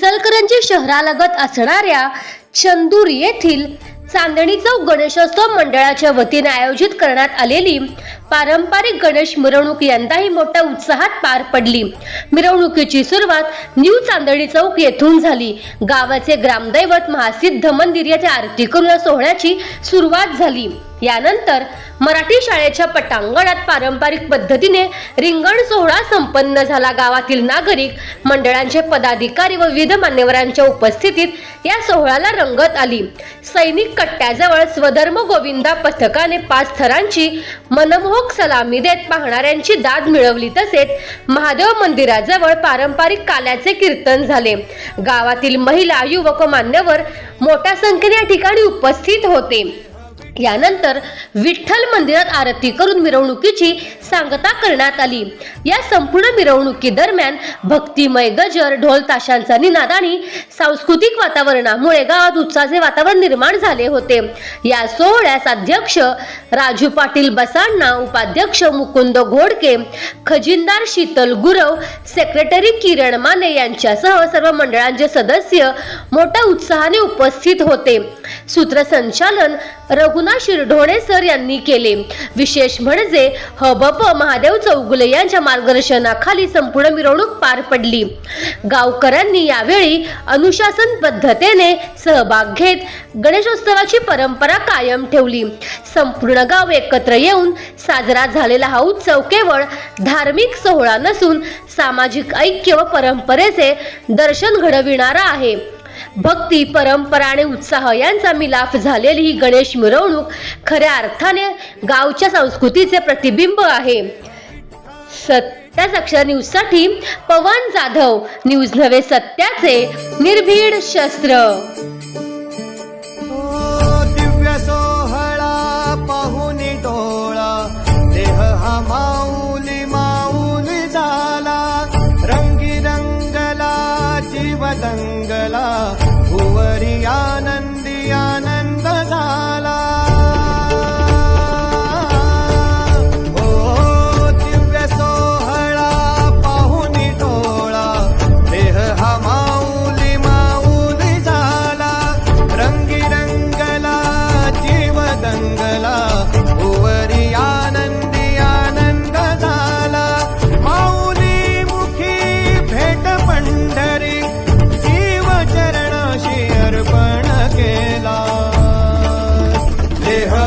इचलकरंजी शहरालगत असणाऱ्या चंदूर येथील चांदणी चौक गणेशोत्सव मंडळाच्या वतीने आयोजित करण्यात आलेली पारंपरिक गणेश मिरवणूक यंदाही मोठ्या उत्साहात पार पडली. मिरवणुकीची सुरुवात न्यू चांदणी चौक येथून झाली. गावाचे ग्रामदैवत महासिद्ध मंदिर याच्या आरती करून सोहळ्याची सुरुवात झाली. यानंतर मराठी शाळेच्या पटांगणात पारंपरिक पद्धतीने रिंगण सोहळा संपन्न झाला. गावातील नागरिक मंडळांचे पदाधिकारी व विविध मान्यवरांच्या उपस्थितीत या सोहळ्याला रंगत आली. सैनिक कट्ट्याजवळ स्वधर्म गोविंदा पथकाने पाच थरांची मनमोहक सलामी देत पाहणाऱ्यांची दाद मिळवली तसेच महादेव मंदिराजवळ पारंपरिक काल्याचे कीर्तन झाले. गावातील महिला युवक मान्यवर मोठ्या संख्येने या ठिकाणी उपस्थित होते. यानंतर विठ्ठल मंदिरात आरती करून मिरवणुकीची सांगता करण्यात आली. या संपूर्ण मिरवणुकी दरम्यान भक्तिमय गजर ढोल ताशांचा निनाद आणि सांस्कृतिक वातावरणामुळे गावात उत्साहाचे वातावरण निर्माण झाले होते. या सोहळ्यास अध्यक्ष राजू पाटील बसांना उपाध्यक्ष मुकुंद घोडके खजिनदार शीतल गुरव सेक्रेटरी किरण माने यांच्यासह सर्व मंडळांचे सदस्य मोठ्या उत्साहाने उपस्थित होते. सूत्रसंचालन रघुनाथ शिरढोणे सर यांनी केले. विशेष म्हणजे हबप महादेव चौगुले यांच्या मार्गदर्शनाखाली संपूर्ण मिरवणूक पार पडली. गावकऱ्यांनी यावेळी अनुशासन पद्धतीने सहभाग घेत गणेशोत्सवाची परंपरा कायम ठेवली. संपूर्ण गाव एकत्र येऊन साजरा झालेला हा उत्सव केवळ धार्मिक सोहळा नसून सामाजिक ऐक्य व परंपरेचे दर्शन घडविणारा आहे. भक्ती परंपरा आणि उत्साह यांचा मिलाफ झालेली ही गणेश मिरवणूक खऱ्या अर्थाने गावच्या संस्कृतीचे प्रतिबिंब आहे. सत्याच अक्षर न्यूजसाठी पवन जाधव न्यूज नवे सत्याचे निर्भीड शस्त्र.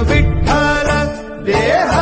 victoria. Yeah.